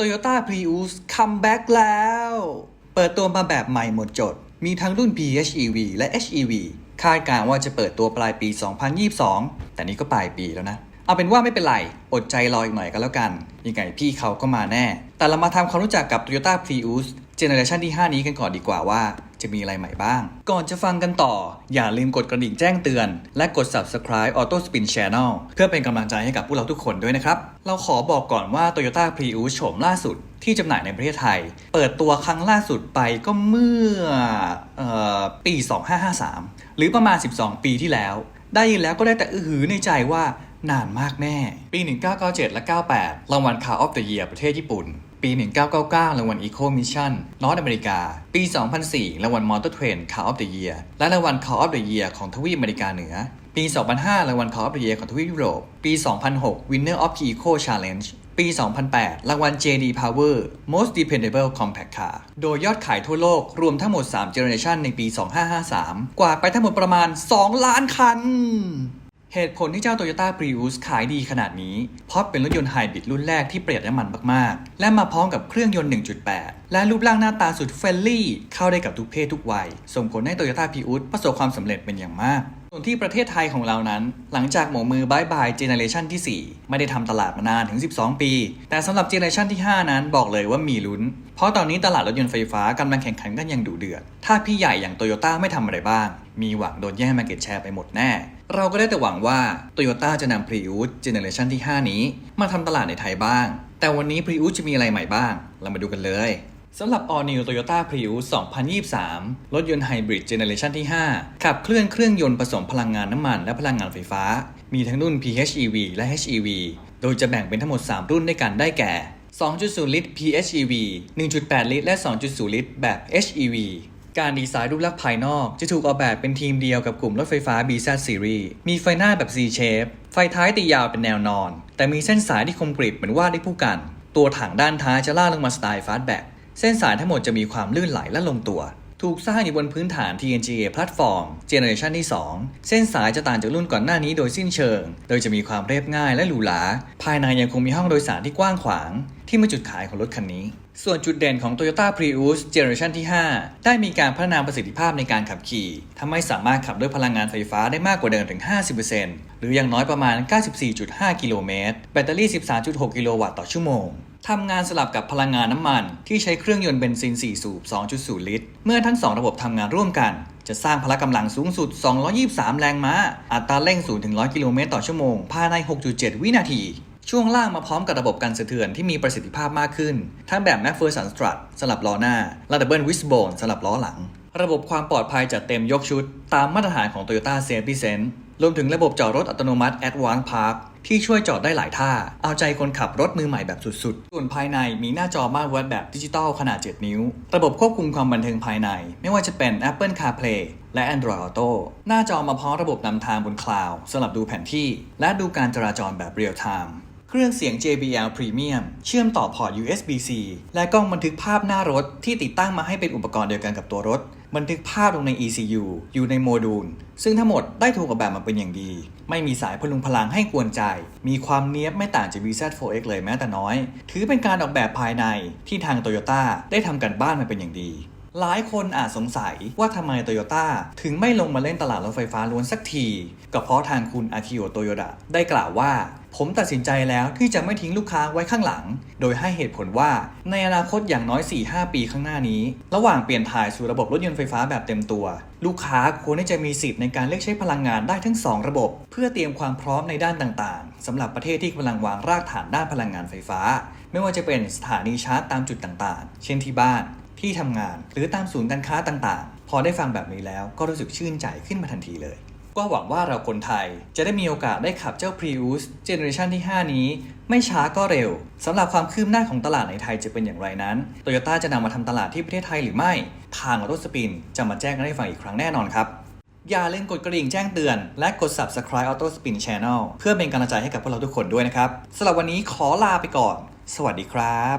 Toyota Prius คัมแบ็กแล้ว เปิดตัวมาแบบใหม่หมดจด มีทั้งรุ่น PHEV และ HEV คาดการณ์ว่าจะเปิดตัวปลายปี 2022 แต่นี่ก็ปลายปีแล้วนะ เอาเป็นว่าไม่เป็นไร อดใจรออีกหน่อยก็แล้วกัน ยังไงพี่เขาก็มาแน่ แต่เรามาทำความรู้จักกับ Toyota Prius เจเนอเรชันที่ 5 นี้กันก่อนดีกว่าว่า จะมีอะไรใหม่บ้าง ก่อนจะฟังกันต่อ อย่าลืมกดกระดิ่งแจ้งเตือน และกด subscribe Auto Spin Channel เพื่อเป็นกำลังใจให้กับพวกเราทุกคนด้วยนะครับ เราขอบอกก่อนว่า Toyota Prius โฉมล่าสุดที่จำหน่ายในประเทศไทย เปิดตัวครั้งล่าสุดไปก็เมื่อออปี 2553 หรือประมาณ 12 ปีที่แล้ว ได้ยินแล้วก็ได้แต่อื้อหือในใจว่านานมากแม่ ปี 1997 และ 98 รางวัล Car of the Year ประเทศญี่ปุ่น ปี 1999 รางวัล Eco Mission นอร์ทอเมริกา ปี 2004 รางวัล Motor Trend Car of the Year และรางวัล Car of the Year ของทวีปอเมริกาเหนือ ปี 2005 รางวัล Car of the Year ของทวีปยุโรป ปี 2006 Winner of the Eco Challenge ปี 2008 รางวัล JD Power Most Dependable Compact Car โดยยอดขายทั่วโลกรวมทั้งหมด 3 Generation ในปี 2553 กว่าไปทั้งหมดประมาณ 2 ล้านคัน เหตุผลที่เจ้า Toyota Prius ขายดีขนาดนี้ เพราะเป็นรถยนต์ไฮบริดรุ่นแรกที่ประหยัดน้ำมันมาก ๆ และมาพร้อมกับเครื่องยนต์ 1.8 และรูปร่างหน้าตาสุดเฟรนลี่ เข้าได้กับทุกเพศทุกวัย ส่งผลให้ Toyota Prius ประสบความสำเร็จเป็นอย่างมาก ส่วนที่ประเทศไทยของเรานั้น หลังจากหมกมือบายบายเจเนเรชันที่ 4 ไม่ได้ทำตลาดมานานถึง 12 ปี แต่สำหรับเจเนเรชันที่ 5 นั้นบอกเลยว่ามีลุ้น เพราะตอนนี้ตลาดรถยนต์ไฟฟ้ากำลังแข่งขันกันอย่างดุเดือด ถ้าพี่ใหญ่อย่างโตโยต้าไม่ทำอะไรบ้าง มีหวังโดนแย่งมาเก็ตแชร์ไปหมดแน่ เราก็ได้แต่หวังว่า Toyota จะนำ Prius เจเนเรชันที่ 5 นี้ มาทำตลาดในไทยบ้าง แต่วันนี้ Prius จะมีอะไรใหม่บ้าง เรามาดูกันเลยสำหรับ All New Toyota Prius 2023 รถยนต์ไฮบริดเจเนเรชันที่ 5 ขับเคลื่อนเครื่องยนต์ผสมพลังงานน้ำมันและพลังงานไฟฟ้า มีทั้งรุ่น PHEV และ HEV โดยจะแบ่งเป็นทั้งหมด 3 รุ่นด้วยกันได้แก่ 2.0 ลิตร PHEV 1.8 ลิตร และ 2.0 ลิตร แบบ HEV การดีไซน์รูปลักษณ์ภายนอก จะถูกออกแบบเป็นทีมเดียวกับกลุ่มรถไฟฟ้า BZ Series มีไฟหน้าแบบ C shape ไฟท้ายตียาวเป็นแนวนอน แต่มีเส้นสายที่คมกริบเหมือนวาดด้วยผู้กัน ตัวถังด้านท้ายจะล่าลงมาสไตล์ฟาสแบ็กเส้นสายทั้งหมดจะมีความลื่นไหลและลงตัว ถูกสร้างอยู่บนพื้นฐาน TNGA แพลตฟอร์มเจเนอเรชันที่ 2 เส้นสายจะต่างจากรุ่นก่อนหน้านี้โดยสิ้นเชิง โดยจะมีความเรียบง่ายและหรูหรา ภายในยังคงมีห้องโดยสารที่กว้างขวาง ที่เป็นจุดขายของรถคันนี้ ส่วนจุดเด่นของ Toyota Prius Generation ที่ 5 ได้มีการพัฒนาประสิทธิภาพในการขับขี่ทำให้สามารถขับด้วยพลังงานไฟฟ้าได้มากกว่าเดิมถึง 50%หรืออย่างน้อยประมาณ 94.5 กิโลเมตร แบตเตอรี่ 13.6 กิโลวัตต์ต่อชั่วโมง ทำงานสลับกับพลังงานน้ำมัน ที่ใช้เครื่องยนต์เบนซิน 4 สูบ 2.0 ลิตร เมื่อทั้ง 2 ระบบทำงานร่วมกัน จะสร้างพละกำลังสูงสุด 223 แรงม้า อัตราเร่ง0ถึง 100 กิโลเมตรต่อชั่วโมง ภายใน 6.7 วินาที ช่วงล่างมาพร้อมกับระบบกันสะเทือนที่มีประสิทธิภาพมากขึ้น ทั้งแบบ McPherson Strut สำหรับล้อหน้าและ Double Wishbone สำหรับล้อหลัง ระบบความปลอดภัยจัดเต็มยกชุด ตามมาตรฐานของ Toyota Safety Sense รวมถึงระบบจอดรถอัตโนมัติ Advanced Park ที่ช่วยจอดได้หลายท่า เอาใจคนขับรถมือใหม่แบบสุดๆ ส่วนภายในมีหน้าจอมาตรวัดแบบดิจิตอลขนาด 7 นิ้ว ระบบควบคุมความบันเทิงภายใน ไม่ว่าจะเป็น Apple CarPlay และ Android Auto หน้าจอมาพร้อมระบบนำทางบนคลาวด์สำหรับดูแผนที่ และดูการจราจรแบบเรียลไทม์เครื่องเสียง JBL Premium เชื่อมต่อพอร์ต USB-C และกล้องบันทึกภาพหน้ารถที่ติดตั้งมาให้เป็นอุปกรณ์เดียวกันกับตัวรถ บันทึกภาพลงใน ECU อยู่ในโมดูล ซึ่งทั้งหมดได้ถูกออกแบบมาเป็นอย่างดี ไม่มีสายพลุงพลังให้กวนใจ มีความเนี้ยบไม่ต่างจาก VZ4X เลยแม้แต่น้อย ถือเป็นการออกแบบภายในที่ทาง Toyota ได้ทำกันบ้านมาเป็นอย่างดี หลายคนอาจสงสัยว่าทำไมโตโยต้าถึงไม่ลงมาเล่นตลาดรถไฟฟ้าล้วนสักที ก็เพราะทางคุณอาคิโอโตโยดะได้กล่าวว่า ผมตัดสินใจแล้วที่จะไม่ทิ้งลูกค้าไว้ข้างหลัง โดยให้เหตุผลว่าในอนาคตอย่างน้อย 4-5 ปีข้างหน้านี้ ระหว่างเปลี่ยนถ่ายสู่ระบบรถยนต์ไฟฟ้าแบบเต็มตัว ลูกค้าควรที่จะมีสิทธิ์ในการเลือกใช้พลังงานได้ทั้ง 2 ระบบ เพื่อเตรียมความพร้อมในด้านต่างๆสำหรับประเทศที่กำลังวางรากฐานด้านพลังงานไฟฟ้า ไม่ว่าจะเป็นสถานีชาร์จตามจุดต่างๆ เช่นที่บ้าน ที่ทำงาน หรือตามศูนย์การค้าต่างๆ พอได้ฟังแบบนี้แล้วก็รู้สึกชื่นใจขึ้นมาทันทีเลย ก็หวังว่าเราคนไทยจะได้มีโอกาสได้ขับเจ้า Prius Generation ที่ 5 นี้ ไม่ช้าก็เร็วสำหรับความคืบหน้าของตลาดในไทยจะเป็นอย่างไรนั้น Toyota จะนำมาทำตลาดที่ประเทศไทยหรือไม่ ทางรถสปินจะมาแจ้งกันให้ฟังอีกครั้งแน่นอนครับอย่าลืมกดกระดิ่งแจ้งเตือน และกด subscribe Auto Spin Channel เพื่อเป็นกำลังใจให้กับพวกเราทุกคนด้วยนะครับสำหรับวันนี้ขอลาไปก่อน สวัสดีครับ